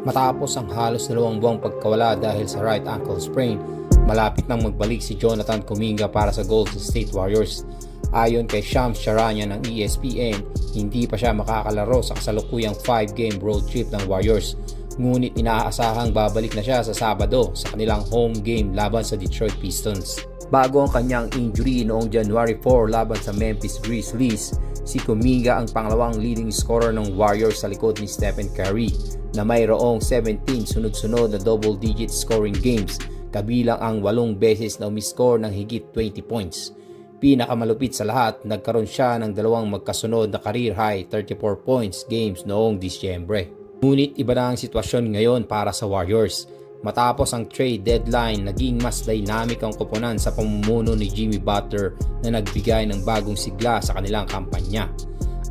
Matapos ang halos dalawang buwang pagkawala dahil sa right ankle sprain, malapit nang magbalik si Jonathan Kuminga para sa Golden State Warriors. Ayon kay Shams Charania ng ESPN, hindi pa siya makakalaro sa kasalukuyang 5-game road trip ng Warriors. Ngunit inaasahang babalik na siya sa Sabado sa kanilang home game laban sa Detroit Pistons. Bago ang kanyang injury noong January 4 laban sa Memphis Grizzlies, si Kuminga ang pangalawang leading scorer ng Warriors sa likod ni Stephen Curry na mayroong 17 sunod-sunod na double-digit scoring games kabilang ang walong beses na umiscore ng higit 20 points. Pinakamalupit sa lahat, nagkaroon siya ng dalawang magkasunod na career high 34 points games noong Disyembre. Ngunit iba na ang sitwasyon ngayon para sa Warriors. Matapos ang trade deadline, naging mas dynamic ang koponan sa pamumuno ni Jimmy Butler na nagbigay ng bagong sigla sa kanilang kampanya.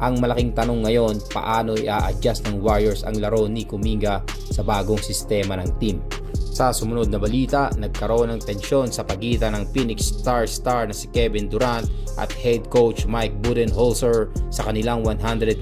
Ang malaking tanong ngayon, paano i-adjust ng Warriors ang laro ni Kuminga sa bagong sistema ng team? Sa sumunod na balita, nagkaroon ng tensyon sa pagitan ng Phoenix Star star na si Kevin Durant at head coach Mike Budenholzer sa kanilang 119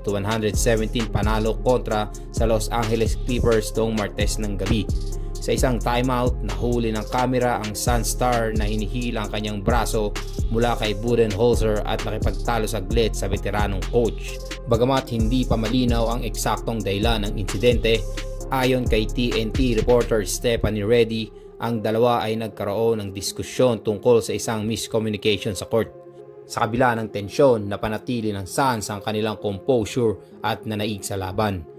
to 117 panalo kontra sa Los Angeles Clippers noong Martes ng gabi. Sa isang timeout, nahuli ng kamera ang Sun Star na hinihila ang kanyang braso mula kay Budenholzer at nakipagtalo saglit sa veteranong coach. Bagamat hindi pa malinaw ang eksaktong dahilan ng insidente, ayon kay TNT reporter Stephanie Reddy, ang dalawa ay nagkaroon ng diskusyon tungkol sa isang miscommunication sa court. Sa kabila ng tensyon, napanatili ng Suns ang kanilang composure at nanaig sa laban.